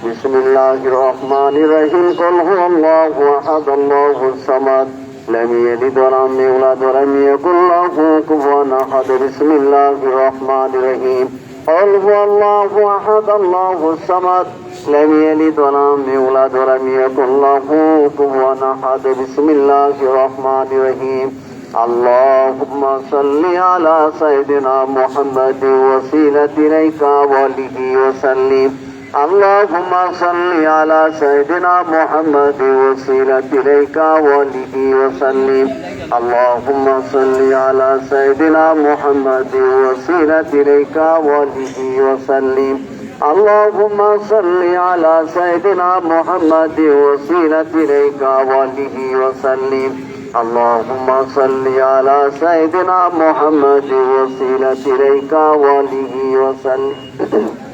بسم الله الرحمن الرحيم. قل هو الله أحد الله الصمد لم يلد ولم يولد ولم يكن له كفوا أحد. بسم الله الرحمن الرحيم. قل هو الله أحد الله الصمد لم يلد ولم يولد ولم يكن له كفوا أحد. بسم الله الرحمن الرحيم. اللهم صل على سيدنا محمد وسيلة إليك وله وسلم. اللهم صل على سيدنا محمد وسيلة إليك وله وسلم. اللهم صل على سيدنا محمد وسيلة إليك وله وسلم. اللهم صل على سيدنا محمد وسيلة إليك وله وسلم. اللهم صل على سيدنا محمد وسيلة إليك وله وسلم.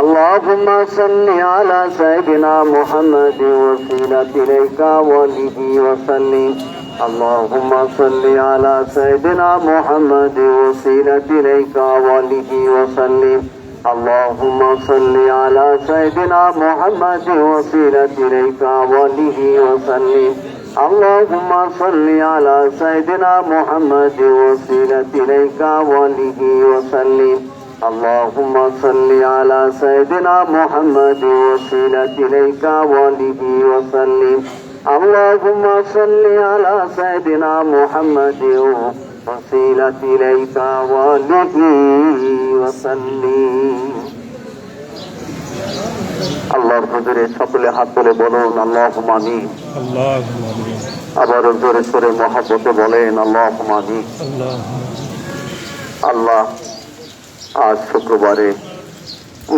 اللهم صل على سيدنا محمد وسيلة إليك وله وسلم اللهم صل على سيدنا محمد وسيلة إليك وله وسلم اللهم صل على سيدنا محمد وسيلة إليك وله وسلم اللهم صل على سيدنا محمد وسيلة إليك وله وسلم اللهم صل على سيدنا محمد وسيلة إليك وله وسلم اللهم صل على سيدنا محمد وسيلة إليك وله وسلم আল্লাহর হুজুরে সকলে হাত তুলে বলুন আল্লাহ মানি اللهم آمين আবারও জোরে সোরে মহাব্বতে বলেন আল্লাহ মানি اللهم আল্লাহ আজ শুক্রবারে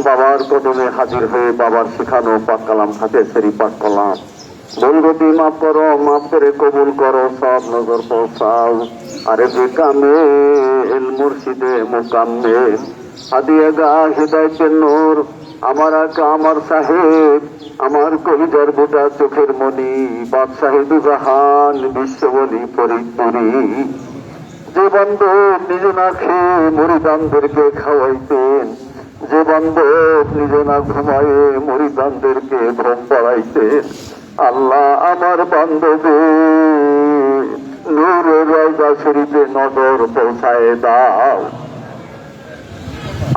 বাবার কদমে হাজির হয়ে বাবার শেখানো পাক কালাম হাতে সেরি পাক করলাম ভুলগতি মাফ করো, মাফ করে কবুল করো, সব নজর পৌঁছাও। আরে বেকামে মুর্শিদে মোকাম্মে হাদিয়ে গা হৃদয়তের নূর, আমার আকা, আমার সাহেব, আমার কবিতার বুটা চোখের মনি বাদশাহেব জাহান বিশ্ববলী ফরিদপুরি। যে বান্ধব নিজ না খেয়ে মরিদানদেরকে খাওয়াইতেন। যে বান্ধব নিজ না ঘুমায়ে মরিদানদেরকে ঘুম পাড়াইতেন। আল্লাহ আমার বান্ধবে নূরে রয়দা শরীফে নজর পৌঁছায় দাও।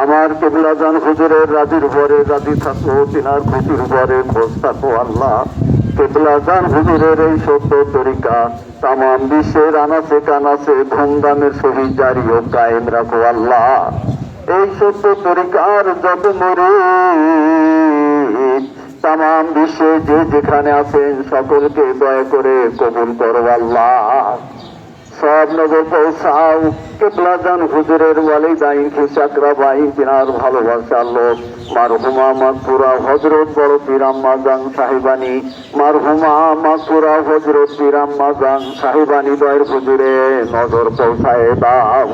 আমার কেবলা জান হুজুরের রাজির পরে রাজি থাকো, তিনার খুশির পরে খোঁজ থাকো আল্লাহ। কেবলা জান হুজুরের এই সত্য তরিকা। তাম বিশ্বের আনাচে কানাচে ধুমধামের সহিত জারি ও কায়েম রাখো আল্লাহ। এই সত্য তরিকার যত মরে তাম বিশ্বে যে যেখানে আছেন সকলকে দয়া করে কবুল করো আল্লাহ। সব নগর পৌঁছাও। কেবলা জান হুজুরের ওয়ালিদাইন খিসাকরা বাইন তিনার ভালোবাসার লোক। মারহুমা মাকপুরা হজরত বড় পিরাম্মা জান সাহেবানি। মারহুমা মাকপুরা হজরত পিরাম্মা জান সাহেবানি দয়ের হুজুরে নজর পৌঁছায় দাও।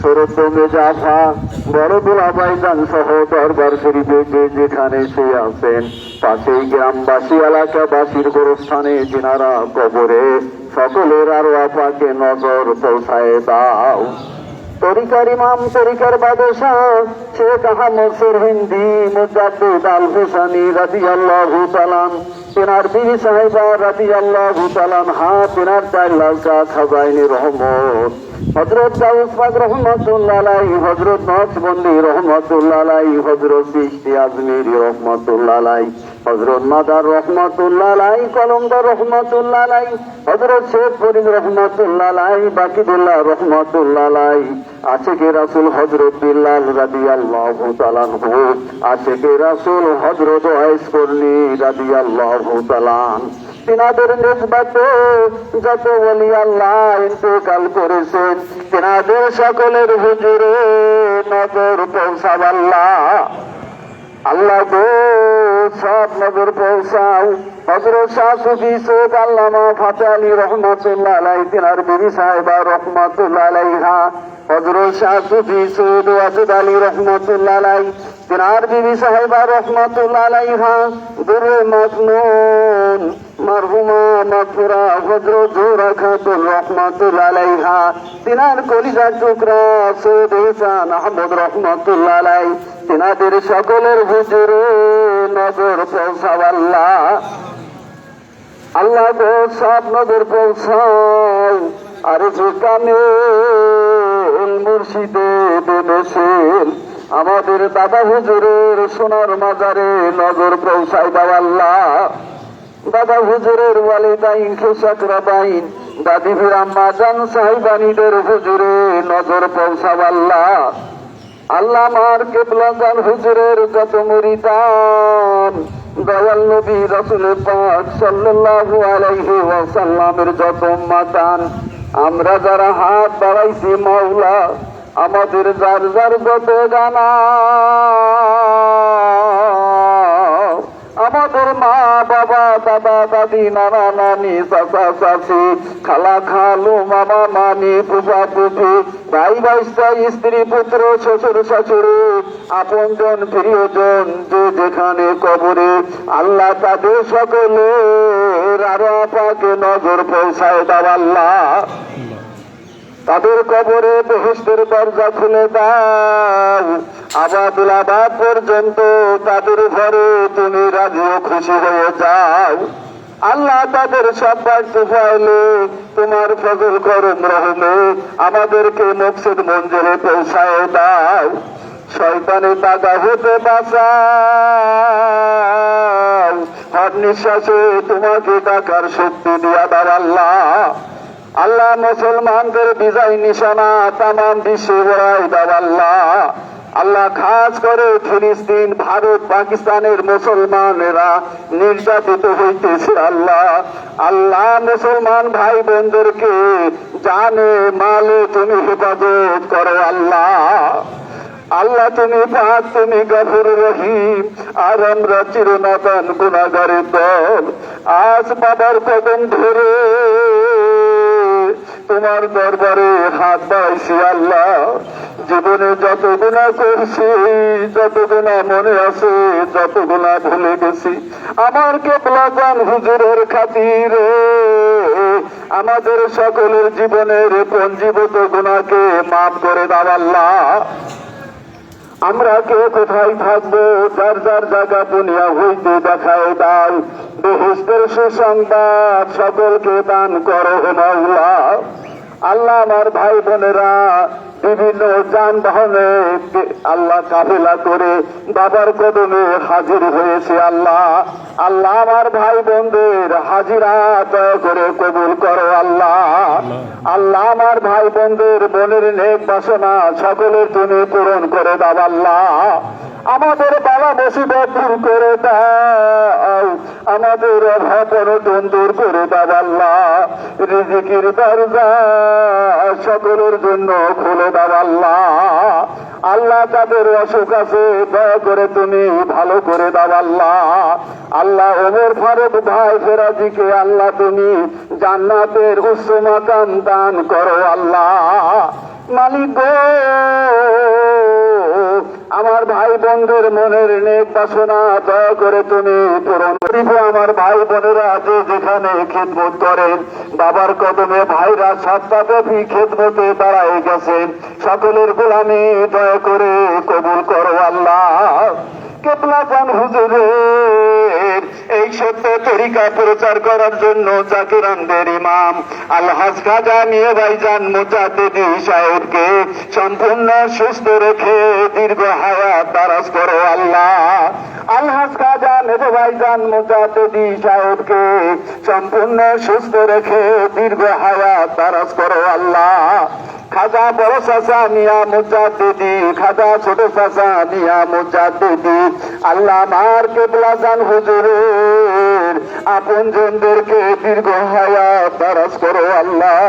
শরৎ মেজাফা বড় দোলাবাই জান সহ দরবার শরীফে যেখানে শুয়ে আছেন, পাশেই গ্রামবাসী, এলাকাবাসীর গোরস্থানে যিনারা কবরে, সকলের আরও আপাকে নজর পৌঁছায় দাও। তরিকার ইমাম তরিকার বাদশাহ শেখ আহমদ সর হিন্দি মুজাদ্দিদ আল হুসানি রাজি আল্লাহ তালান তেনার বিবি সাহেবা রাজি আল্লাহ তালান হা তেনার চার লালকা খাজাইনি রহমত। হজরত দাউদ পাক রহমতুল্লাহ আলাই হজরত নকশবন্দি রহমতুল্লাহ আলাই হজরত বৃষ্টি আজমির রহমতুল্লাহ আলাই হজরত মাদার রহমতুল্লাহ আলাই কলমদার রহমতুল্লাহ আলাই হজরত শেখ ফরিদ রহমতুল্লাহ আলাই বাকিদুল্লাহ রহমতুল্লাহ আলাই আশেকে রাসুল হজরত বিল্লাল রাদি আল্লাহ তালান হু আশেকে রাসুল হজরত ওয়াইস করনি রাদি আল্লাহ তালান তিনাদের নিসবাতে যত বলি আল্লাহ ইন্তেকাল করেছেন, তিনাদের সকলের হুজুরে নজর পৌঁছাব আল্লাহ। আল্লাহ গো, সব নজর পৌঁছাও হজরত শাহ সুফি সৈয়দ আল্লামা ফাতে আলী রহমতুল্লাহ আলাই তিনার বিবি সাহেবা রহমতুল্লাহ আলাইহা। হজরত শাহ সুফি সৈয়দ ওয়াজুদ আলী রহমতুল্লাহ আলাই তিনার বিবি সাহেবা রহমতুল্লাহ আলাইহা। দুরে মজনুন, মারহুমা মাফুরা হজরত জোহরা খাতুন রহমতুল্লাহ আলাইহা। তিনার কলিজার টুকরা সৈয়দ ইহসান আহমদ রহমতুল্লাহ আলাই। তিনাদের সকলের হুজুরে নজর পৌঁছাব আল্লাহ আল্লাহ গো সব নজর পৌঁছাও আর যেখানে মুর্শিদে বেদেশেন আমাদের দাদা হুজুরের সোনার মাজারে নজর পৌঁছাই দাও আল্লাহ। দাদা হুজুরের ওয়ালিদাইন খেসাকরা বাইন দাদি আম্মা জান সাহেবানিদের হুজুরে নজর পৌঁছাব আল্লাহ। আল্লাহ আমার কেবলা জান হুজুরের যত মরিদান, দয়াল নবী রসুল পাক সাল্লাল্লাহু আলাইহি ওয়াসাল্লামের যত মাতান আমরা যারা হাত বাড়াইছি মাওলা, আমাদের যার যার যত গানা দাদা খালা খালু, মামা ভাই স্ত্রী পুত্র, শ্বশুর শাশুড়ি প্রিয়জন, যে যেখানে কবরে, আল্লাহ তাদের সকলে আরও আপাকে নজর পৌঁছায় দাও আল্লাহ। তাদের কবরে বেহেস্তের দরজা খুলে দাও। আবাদুল আবাদ পর্যন্ত তাদের ঘরে তুমি রাজি খুশি হয়ে যাও। আল্লাহ তাদের সব্বার তুফাইলে তোমার ফজল করম রহমে, আমাদেরকে মকসুদ মঞ্জুরে পৌঁছায় দাও। শয়তানে তাগা হতে বাঁচাও। হর নিঃশ্বাসে তোমাকে টাকার শক্তি দিয়া দাও আল্লাহ। আল্লাহ মুসলমানদের বিজয় নিশানা তাম বিশ্বে বড়াই দাও আল্লাহ। আল্লাহ খাস করে ফিলিস্তিন, ভারত, পাকিস্তানের মুসলমানেরা নির্যাতিত হইতেছে আল্লাহ। আল্লাহ মুসলমান ভাই বোনদেরকে জানে, মালে তুমি হেফাজত করো আল্লাহ। আল্লাহ তুমি পাক, তুমি গফুর রহিম, আর আমরা চিরনাতন গুণাগারের দল। আজ বাবার কদম ধরে তোমার দরবারে হাত বাড়াইছি আল্লাহ। জীবনে যত গুণা করছি, যত গুণা মনে আছে, যত গুণা ভুলে গেছি। আমার কেবলা জান হুজুরের খাতিরে, আমাদের সকলের জীবনের পঞ্জীভূত গুণাকে মাফ করে দাও আল্লাহ। আমরা কে কোথায় থাকব? যার যার জায়গা দুনিয়া হইতে দেখায় দাও বেহেস্তের সুসংবাদ সকলকে দান করো মাওলা। আল্লাহ আমার ভাই বোনেরা বিভিন্ন যানবাহনে আল্লাহ কাফেলা করে বাবার কদমে হাজির হয়েছে আল্লাহ। আল্লাহ আমার ভাই বোনদের হাজিরা দয়া করে কবুল করো আল্লাহ। আল্লাহ আমার ভাই বোনদের বোনের নেক বাসনা সকলের তুমি পূরণ করে দাও আল্লাহ। আমাদের বালা মুসিবত দূর করে দাও। আমাদের অভাব অনটন দূর করে দাও আল্লাহ। রিজিকির দরজা সকলের জন্য খুলে দাও আল্লাহ। আল্লাহ তাদের অসুখ আছে, দয়া করে তুমি ভালো করে দাও আল্লাহ। আল্লাহ ওমর ফারুক ভাই ফেরাজিকে আল্লাহ তুমি জান্নাতের উচ্চ মাকাম দান করো আল্লাহ। মালিক গো আমার ভাই বোনদের মনের নেক বাসনা দয়া করে তুমি পূরণ করিব আমার ভাই বোনেরা যে যেখানে খেদমত করেন বাবার কদমে ভাইরা সাতটা ব্যাপী খেদমতে দাঁড়ায় গেছে। সকলের গোলামি দয়া করে কবুল করো আল্লাহ। কেবলা জান হুজুরের? এই সত্য তরিকা প্রচার করার জন্য জাকিরানদের ইমাম আলহাজ খাজা নিয়ে ভাইজান মুজাদ্দিদি সাহেবকে সম্পূর্ণ সুস্থ রেখে দীর্ঘ হায়াত দারাজ করো আল্লাহ। আলহাজ খাজা নেবে ভাইজান মুজাদ্দিদি সাহেবকে সম্পূর্ণ সুস্থ রেখে দীর্ঘ হায়াত দারাজ করো আল্লাহ। খাজা বড় চাচা মিয়া মুজাদ্দিদি, খাজা ছোট চাচা মিয়া মুজাদ্দিদি। আল্লাহ আমার কেবলা জান হুজুরের আপন জনদেরকে দীর্ঘ হায়াত দারাজ করো আল্লাহ।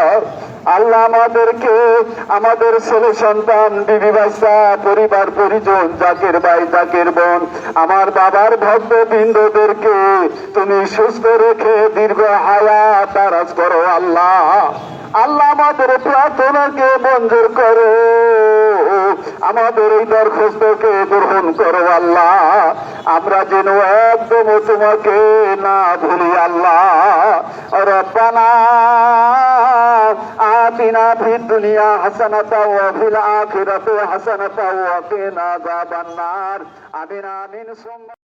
আল্লাহ আমাদেরকে, আমাদের ছেলে সন্তান, বিবি বাচ্চা, পরিবার, পরিজন, জাকের ভাই, জাকের বোন, আমার বাবার ভক্ত বৃন্দদেরকে তুমি সুস্থ রেখে দীর্ঘ হায়াত দারাজ করো আল্লাহ। আমাদের প্রার্থনাকে মঞ্জুর করো। আমাদের এই দরখাস্তকে গ্রহণ করো আল্লাহ। আমরা যেন একদম তোমাকে না ভুলি আল্লাহ। আতিনা ফিদ দুনিয়া হাসানাতা ওয়া ফিল আখিরাতি হাসানাতা ওয়া কিনা আযাবান নার আমিন আমিন। সুম্মা